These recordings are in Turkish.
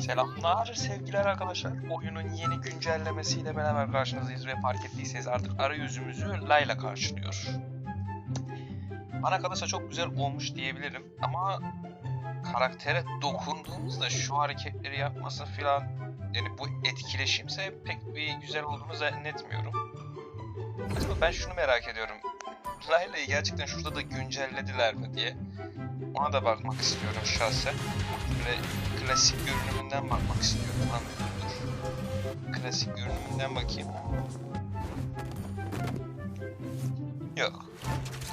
Selamlar sevgiler arkadaşlar. Oyunun yeni güncellemesiyle beraber karşınızdayız ve fark ettiyseniz artık arayüzümüzü Layla karşılıyor. Bana kalırsa çok güzel olmuş diyebilirim ama karaktere dokunduğumuzda şu hareketleri yapması filan yani bu etkileşimse pek bir güzel olduğunu zannetmiyorum. Acaba ben şunu merak ediyorum. Layla'yı gerçekten şurada da güncellediler mi diye. Ona da bakmak istiyorum şahsen. Böyle klasik görünümünden bakmak istiyorum. Dur. Klasik görünümünden bakayım. Yok.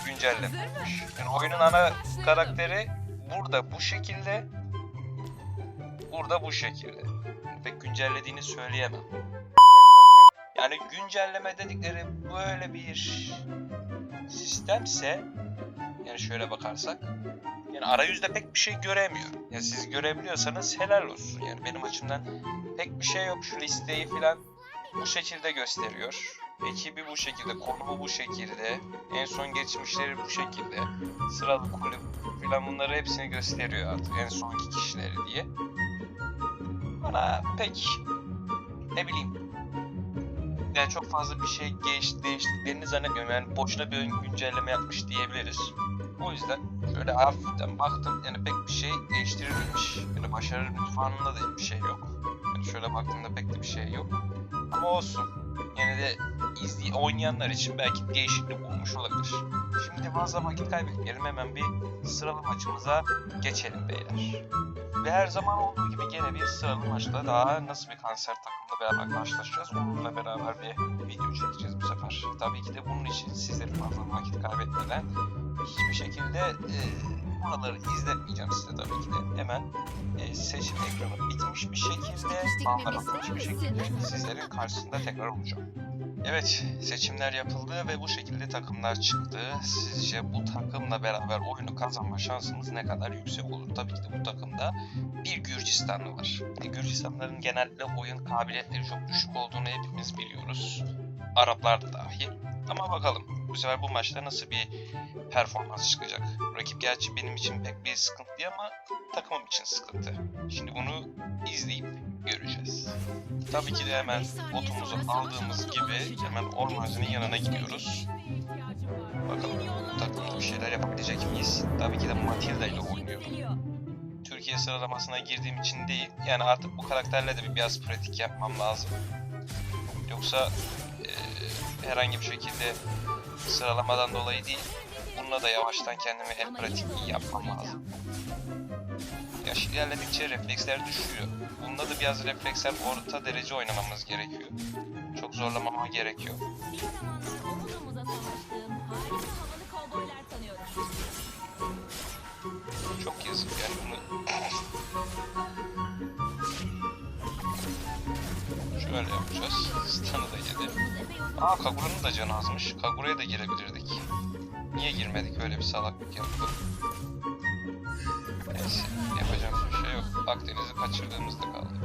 Güncellememiş. Yani oyunun ana karakteri burada bu şekilde. Burada bu şekilde. Pek güncellediğini söyleyemem. Yani güncelleme dedikleri böyle bir sistemse yani şöyle bakarsak yani arayüzde pek bir şey göremiyorum. Ya siz görebiliyorsanız helal olsun. Yani benim açımdan pek bir şey yok. Şu listeyi falan bu şekilde gösteriyor. Ekibi bu şekilde, konumu bu şekilde, en son geçmişleri bu şekilde, sıralı kulüp falan bunları hepsini gösteriyor artık en sonki kişileri diye. Bana pek ne bileyim yani çok fazla bir şey geç, değiştiklerini zannetmiyorum. Yani boşuna bir güncelleme yapmış diyebiliriz. O yüzden şöyle hafiften baktım yani pek bir şey değiştirilmemiş. Yani başarı lütfanında da bir şey yok. Yani şöyle baktığımda pek de bir şey yok. Ama olsun. Yine de izley oynayanlar için belki değişiklik olmuş olabilir. Şimdi fazla vakit kaybetmeyelim hemen bir sıralı maçımıza geçelim beyler. Ve her zaman olduğu gibi gene bir sıralı maçta daha nasıl bir kanser takımla beraber karşılaşacağız. Onunla beraber bir video çekeceğiz bu sefer. Tabii ki de bunun için sizleri fazla vakit kaybetmeden hiçbir şekilde e, buraları izletmeyeceğim size tabii ki de. Hemen e, seçim ekranı bitmiş bir şekilde, anlar atılmış bir şekilde sizlerin karşısında tekrar olacağım. Evet, seçimler yapıldı ve bu şekilde takımlar çıktı. Sizce bu takımla beraber oyunu kazanma şansımız ne kadar yüksek olur? Tabii ki de bu takımda bir Gürcistanlı var. E, Gürcistanlıların genellikle oyun kabiliyetleri çok düşük olduğunu hepimiz biliyoruz. Araplar da dahil. Ama bakalım bu sefer bu maçta nasıl bir performans çıkacak. Rakip gerçi benim için pek bir sıkıntı değil ama takımım için sıkıntı. Şimdi bunu izleyip göreceğiz. Tabii ki de hemen botumuzu aldığımız gibi hemen ormancının yanına gidiyoruz. Bakalım takımda bir şeyler yapabilecek miyiz? Tabii ki de Matilda ile oynuyorum. Türkiye sıralamasına girdiğim için değil. Yani artık bu karakterle de bir biraz pratik yapmam lazım. Yoksa eee, herhangi bir şekilde sıralamadan dolayı değil. Bununla da yavaştan kendimi el pratik yapmam lazım. Yaş ilerledikçe refleksler düşüyor. Bunda da biraz refleksler orta derece oynamamız gerekiyor. Çok zorlamama gerek yok. Çok yazık yani bunu... Şöyle yapacağız. Stun'ı da yedi. Yolumuz epey uzun. Aa Kagura'nın da canı azmış. Kagura'ya da girebilirdik. Niye girmedik öyle bir salaklık yaptık. Neyse yapacağım bir şey yok. Akdeniz'i kaçırdığımızda kaldık.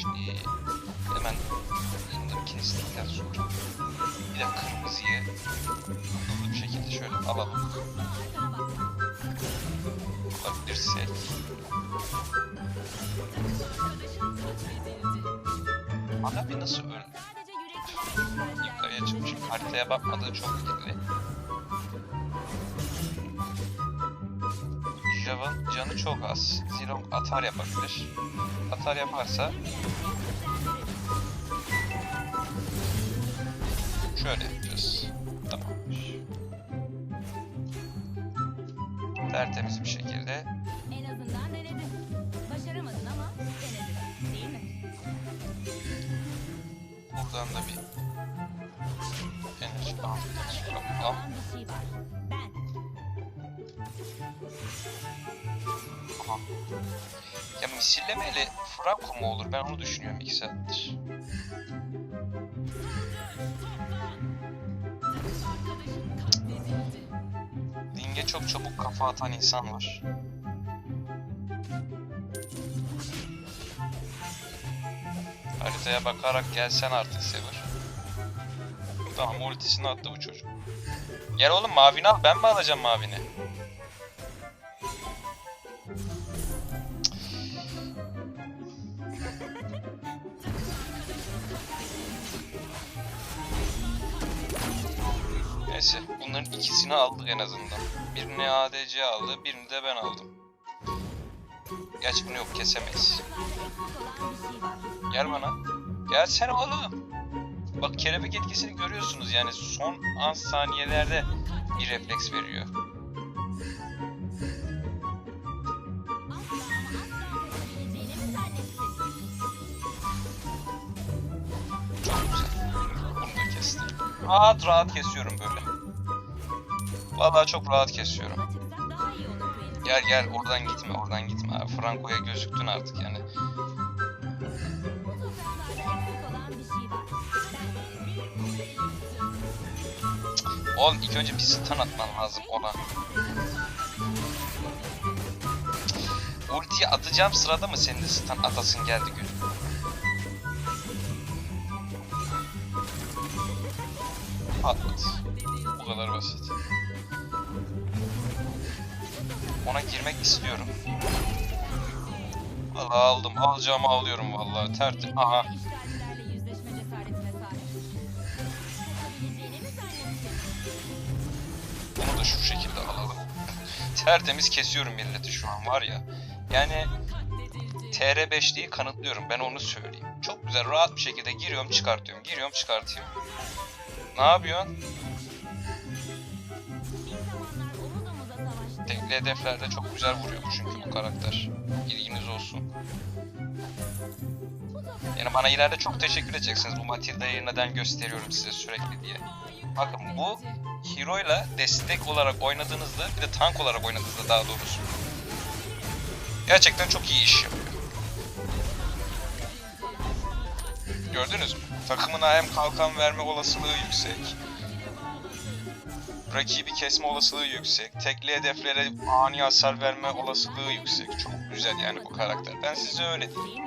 Şimdi hemen bunları kestikten sonra bir de kırmızıyı hızlı bir şekilde şöyle alalım. Ana bir nasıl öldü? Yukarıya çıkmışım. Haritaya bakmadığı çok belli. Jav'ın canı çok az. Zilong atar yapabilir. Atar yaparsa şöyle yapacağız. Tamamdır. Tertemiz bir şekilde En azından denedin. Başaramadın ama denedin. Değil mi? buradan da bir enerji aldıktan sonra buradan Aha. Ya misillemeli Franco mu olur? Ben onu düşünüyorum iki saattir. Ring'e çok çabuk kafa atan insan var. Haritaya bakarak gelsen artık Sever. Tamam ultisini attı bu çocuk. Gel oğlum mavini al ben mi alacağım mavini? İkisini aldık en azından. Birini ADC aldı, birini de ben aldım. Gerçi bunu yok kesemeyiz. Gel bana. Gelsene oğlum. Bak kelebek etkisini görüyorsunuz yani son an saniyelerde bir refleks veriyor. Rahat rahat kesiyorum böyle. Vallahi çok rahat kesiyorum. Gel gel oradan gitme oradan gitme. Abi, Franco'ya gözüktün artık yani. Oğlum ilk önce bir stun atman lazım ona. Ultiyi atacağım sırada mı senin de stun atasın geldi gül? Patlat. Bu kadar basit. Ona girmek istiyorum. Vallahi aldım. Alacağımı alıyorum vallahi. Tertip. Aha. Bunu da şu şekilde alalım. Tertemiz kesiyorum milleti şu an var ya. Yani TR5'liği kanıtlıyorum ben onu söyleyeyim. Çok güzel rahat bir şekilde giriyorum çıkartıyorum. Giriyorum çıkartıyorum. Ne yapıyorsun? Tekli hedeflerde çok güzel vuruyor bu çünkü bu karakter. İlginiz olsun. Yani bana ileride çok teşekkür edeceksiniz. Bu Matilda'yı neden gösteriyorum size sürekli diye. Bakın bu hero ile destek olarak oynadığınızda bir de tank olarak oynadığınızda daha doğrusu. Gerçekten çok iyi iş yapıyor. Gördünüz mü? Takımına hem kalkan verme olasılığı yüksek. Rakibi kesme olasılığı yüksek. Tekli hedeflere ani hasar verme olasılığı yüksek. Çok güzel yani bu karakter. Ben size öyle diyeyim.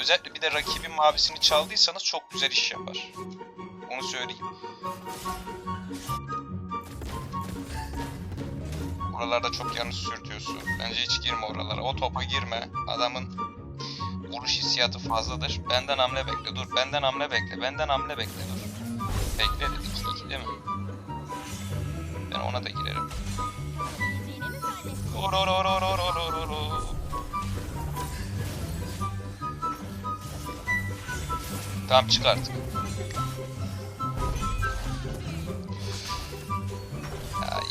Özellikle bir de rakibin mavisini çaldıysanız çok güzel iş yapar. Onu söyleyeyim. Oralarda çok yanlış sürtüyorsun. Bence hiç girme oralara. O topa girme. Adamın vuruş hissiyatı fazladır. Benden hamle bekle. Dur. Benden hamle bekle. Benden hamle bekle. Dur. Bekle dedik. İki değil mi? Ben ona da girerim. Tamam çık artık. Ay,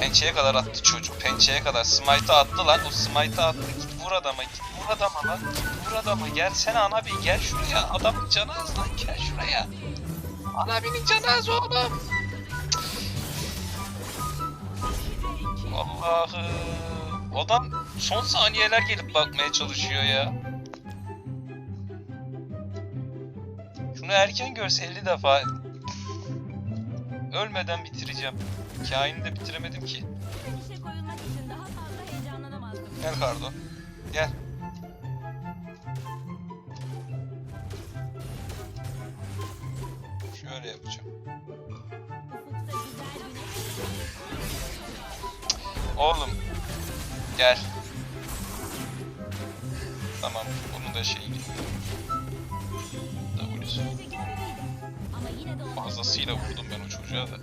pençeye kadar attı çocuk. Pençeye kadar. Smite'ı attı lan. O smite'ı attı. Git vur adama. Git vur adama lan. Git vur adama. Gelsene ana bir gel şuraya. Adamın canı az lan. Gel şuraya. Ana benim canı az oğlum. Allah'ım. Adam son saniyeler gelip bakmaya çalışıyor ya. Şunu erken görse 50 defa ölmeden bitireceğim. Kaini de bitiremedim ki. Gel Kardo. Gel. Oğlum. Gel. Tamam. Bunun da gitti. W'su. Fazlasıyla vurdum ben o çocuğa da.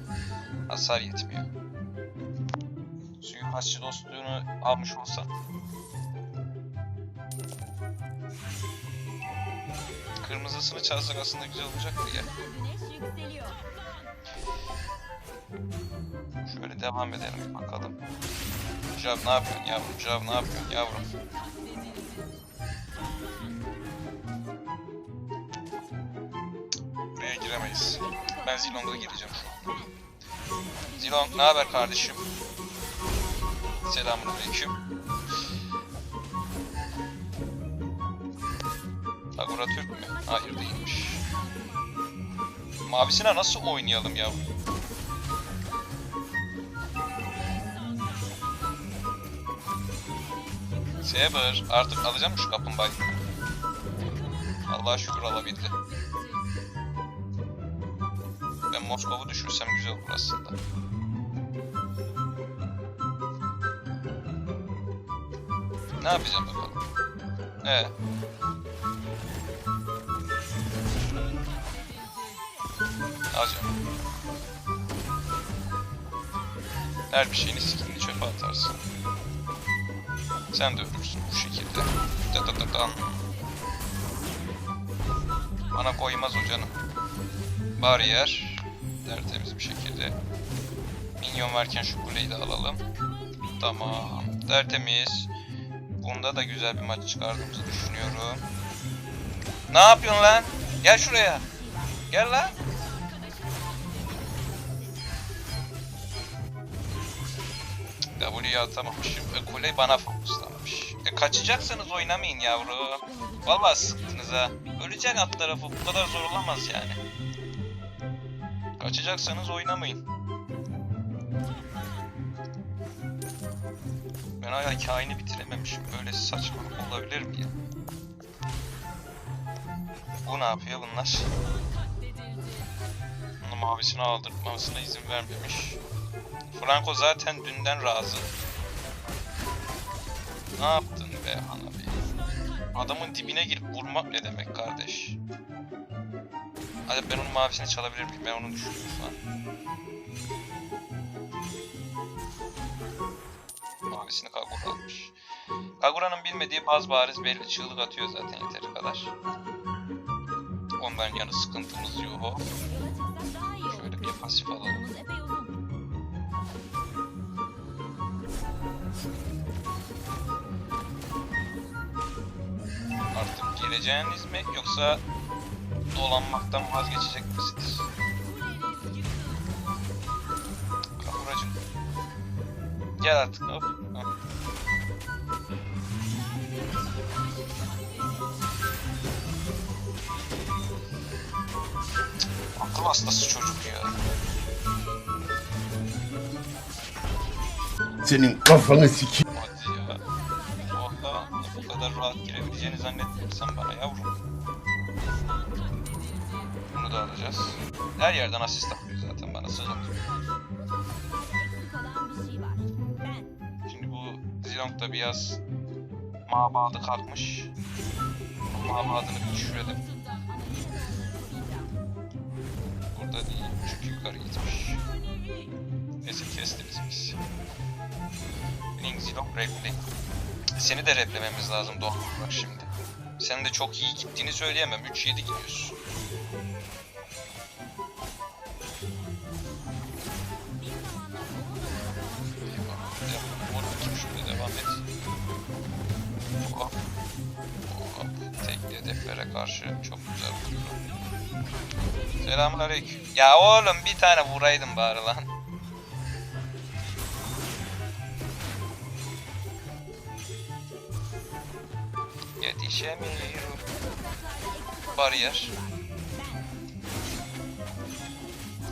Hasar yetmiyor. Suikastçı dostluğunu almış olsam. Kırmızısını çalsak aslında güzel olacaktı ya. Şöyle devam edelim bakalım. Jav ne yapıyorsun yavrum? Jav ne yapıyorsun yavrum? Buraya giremeyiz. Ben Zilong'a gireceğim şu an. Zilong ne haber kardeşim? Selamünaleyküm. Agura Türk mü? Hayır değilmiş. Mavisine nasıl oynayalım yavrum? Saber artık alacağım mı şu kaplumbağayı? Allah'a şükür alabildi. Ben Moskova'ı düşürsem güzel olur aslında. Ne yapacağım bakalım? Ee. Alacağım. Her bir şeyini skillini çöpe atarsın. Sen de ölürsün bu şekilde. Da da da dan. Bana koymaz o canım. Bariyer. Tertemiz bir şekilde. Minyon varken şu kuleyi de alalım. Tamam. Tertemiz. Bunda da güzel bir maç çıkardığımızı düşünüyorum. Ne yapıyorsun lan? Gel şuraya. Gel lan. W'yu atamamışım. E, kule bana fokuslanmış. E, kaçacaksanız oynamayın yavrum. Vallahi sıktınız ha. Öleceksin alt tarafı. Bu kadar zor olamaz yani. Kaçacaksanız oynamayın. Ben hala kaini bitirememişim. Böyle saçmalık olabilir mi ya? Bu ne yapıyor bunlar? Bunu mavisini aldırtmasına izin vermemiş. Franco zaten dünden razı. Ne yaptın be Hanabi? Adamın dibine girip vurmak ne demek kardeş? Hadi ben onun mavisini çalabilir miyim? Ben onu düşünüyorum şu an. Mavisini Kagura almış. Kagura'nın bilmediği bazı bariz belli çığlık atıyor zaten yeteri kadar. Ondan yanı sıkıntımız yok. Şöyle bir pasif alalım. Geleceğiniz mi yoksa dolanmaktan vazgeçecek misiniz? Kavuracım. Gel artık hop. Akıl hastası çocuk ya. Senin kafanı sikeyim. Mabadı kalkmış. Mabadını bir düşürelim. Burada değil çünkü yukarı gitmiş. Neyse kesti bizimkisi. Link Zilong replay. Seni de replememiz lazım doğal olarak şimdi. Senin de çok iyi gittiğini söyleyemem. 3-7 gidiyorsun. Hedeflere karşı çok güzel vuruyorum. Selamünaleyküm. Ya oğlum bir tane vuraydın bari lan. Yetişemiyorum. Bariyer.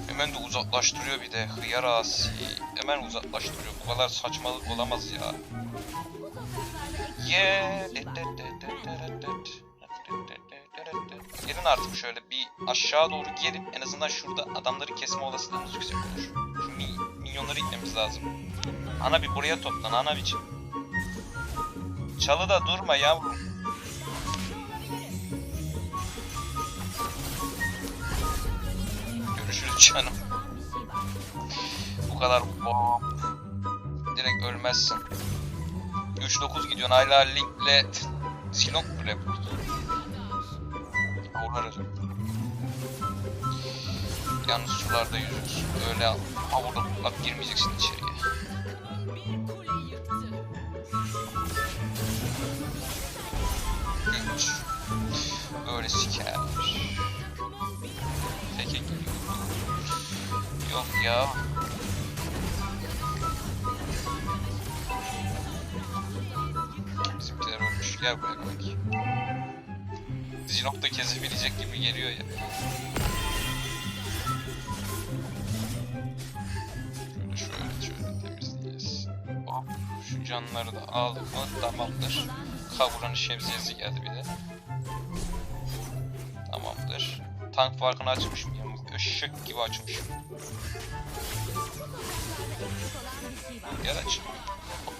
Hemen de uzaklaştırıyor bir de. Hıyar asi. Hemen uzaklaştırıyor. Bu kadar saçmalık olamaz ya. Yeah. Gelin artık şöyle bir aşağı doğru gelip en azından şurada adamları kesme olasılığımız yüksek olur. Şu mi minyonları itmemiz lazım. Ana bir buraya toplan ana biçim. Çalıda durma yavrum. Görüşürüz canım. Bu kadar hop. Direkt ölmezsin. 3-9 gidiyorsun hala linkle Silong mu Avlarım. Yalnız sularda yüzüyorsun. Öyle. Havurda bak girmeyeceksin içeriye. Üç. Böyle siker. Teke geliyor. Yok ya. Bizimkiler ölmüş. Gel buraya kanki. Zinok da kesebilecek gibi geliyor ya. Şöyle şöyle şöyle temizleyeceğiz. Hop şu canları da aldık mı tamamdır. Kavuranın şemsiyesi geldi bir de. Tamamdır. Tank farkını açmış mıyım? Işık gibi açmışım. Gel aç.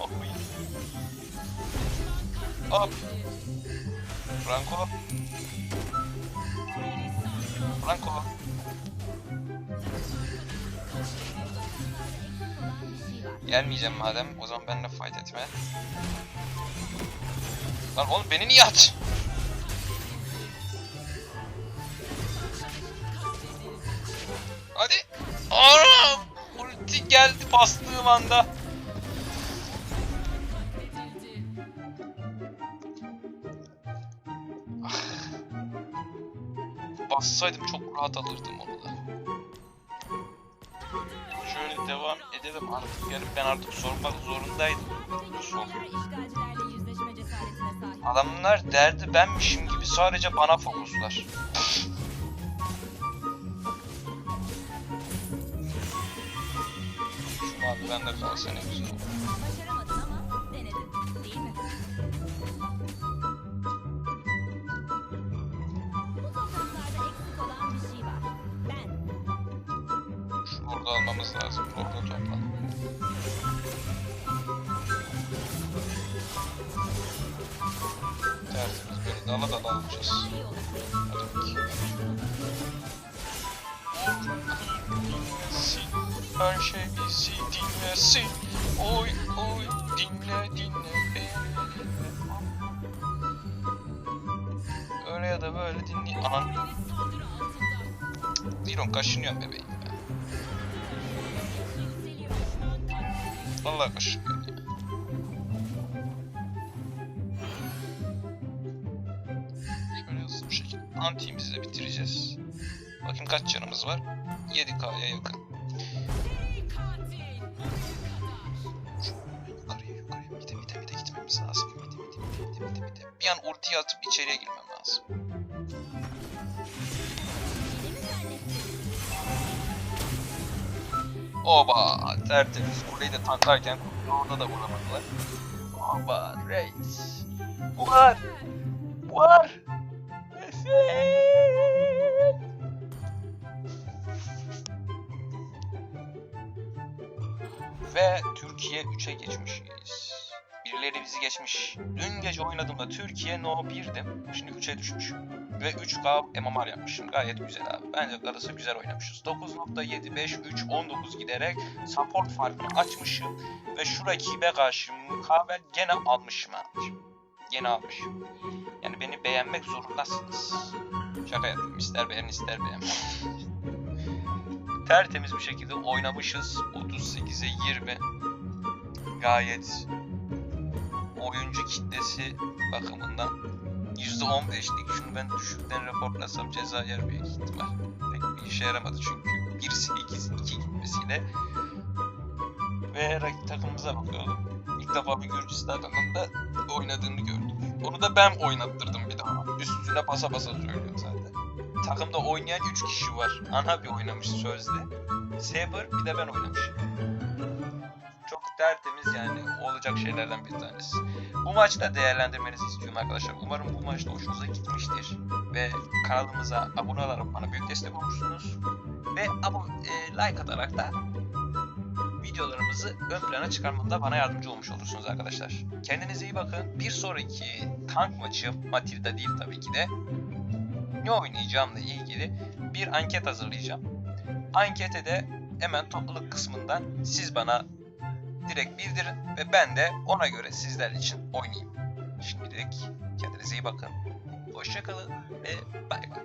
Hop. Franco. Franco. Gelmeyeceğim madem. O zaman benimle fight etme. Lan oğlum beni niye at? Hadi. Anam! Ulti geldi bastığım anda. Bassaydım çok rahat alırdım onu da. Şöyle devam edelim artık. Yani ben artık sormak zorundaydım. Sor. Adamlar derdi benmişim gibi sadece bana fokuslar. Şu bende kalsa ne güzel olur. Dala dala alacağız. Her şey bizi dinlesin. Oy oy dinle dinle. Öyle ya da böyle dinle. Anan. Diron kaşınıyorum bebeğim. Vallahi kaşınıyorum antimizi de bitireceğiz. Bakın kaç canımız var? 7K'ya yakın. Yukarıya yukarıya mide mide mide gitmemiz lazım. Mide mide mide mide mide. Bir an ultiyi atıp içeriye girmem lazım. Oba tertemiz kuleyi de tanklarken orada da vuramadılar. Oba reis. Var. Var. Ve Türkiye 3'e geçmişiz. Birileri bizi geçmiş. Dün gece oynadığımda Türkiye No 1'dim. Şimdi 3'e düşmüş. Ve 3K MMR yapmışım. Gayet güzel abi. Bence arası güzel oynamışız. 9.7, 5, 3, 19 giderek support farkını açmışım. Ve şu rakibe karşı mukabel gene almışım abi. Gene almışım. Yani beni beğenmek zorundasınız. Şaka yapıyorum. İster beğen ister beğenme. Tertemiz bir şekilde oynamışız. 38'e 20. Gayet oyuncu kitlesi bakımından %15'lik. Şunu ben düşükten raporlasam ceza yer büyük ihtimal. Pek bir işe yaramadı çünkü 1-8 2 gitmesiyle. Ve rakip takımımıza bakıyorum. İlk defa bir Gürcistan'ın da oynadığını gördük. Onu da ben oynattırdım bir daha. Üstüne basa basa söylüyorum zaten. Takımda oynayan 3 kişi var. Ana bir oynamış sözde. Saber bir de ben oynamışım. Çok tertemiz yani olacak şeylerden bir tanesi. Bu maçı da değerlendirmenizi istiyorum arkadaşlar. Umarım bu maçta hoşunuza gitmiştir. Ve kanalımıza abone olarak bana büyük destek olmuşsunuz. Ve abo e, like atarak da videolarımızı ön plana çıkarmamda bana yardımcı olmuş olursunuz arkadaşlar. Kendinize iyi bakın. Bir sonraki tank maçı, Matilda değil tabii ki de, ne oynayacağımla ilgili bir anket hazırlayacağım. Ankete de hemen topluluk kısmından siz bana direkt bildirin ve ben de ona göre sizler için oynayayım. Şimdilik kendinize iyi bakın. Hoşçakalın ve bay bay.